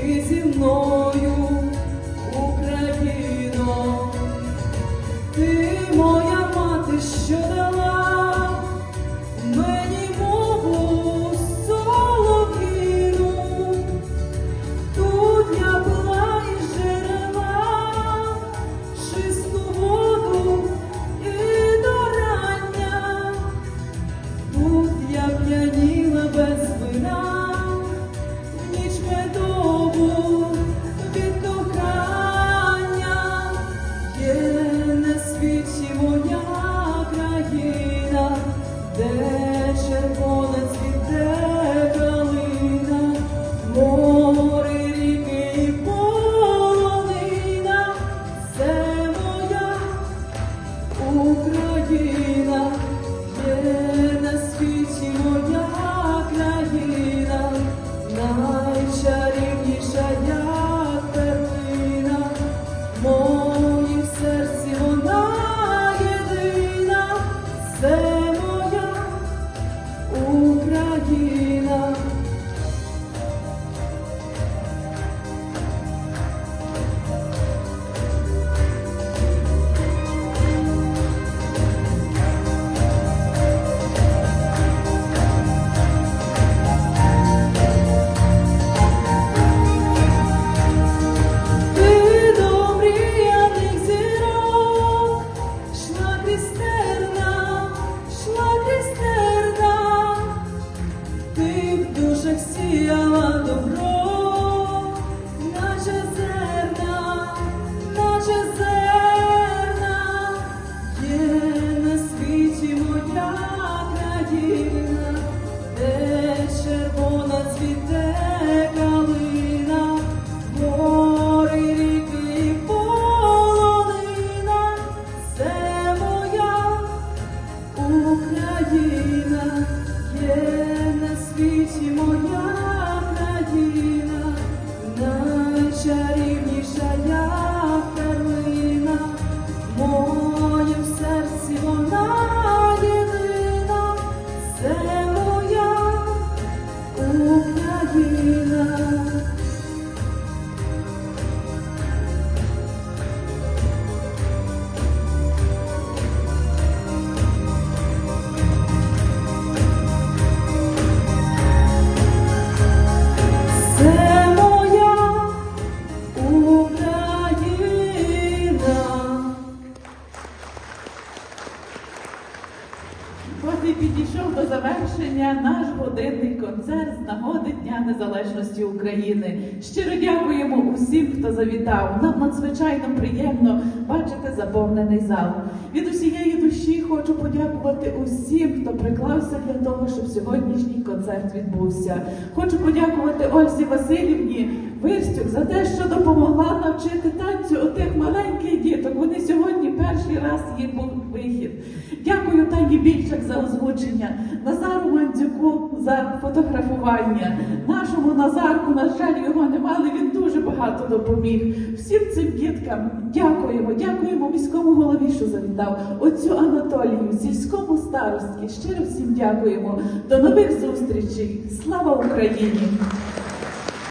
至少我 there. тиша, як Каролина, в моєму серці вона. Незалежності України. Щиро дякуємо усім, хто завітав. Нам надзвичайно приємно бачити заповнений зал. Від усієї душі хочу подякувати усім, хто приклався для того, щоб сьогоднішній концерт відбувся. Хочу подякувати Ользі Васильівні Вирстюк за те, що допомогла навчити танцю отих маленьких діток. Вони сьогодні перший раз їх був вихід. Дякую Тані Більчак за озвучення, Назару за фотографування. Нашому Назарку, на жаль, його не мали. Він дуже багато допоміг. Всім цим діткам дякуємо, дякуємо міському голові, що завітав. Отцю Анатолію, сільському старості? Щиро всім дякуємо. До нових зустрічей. Слава Україні!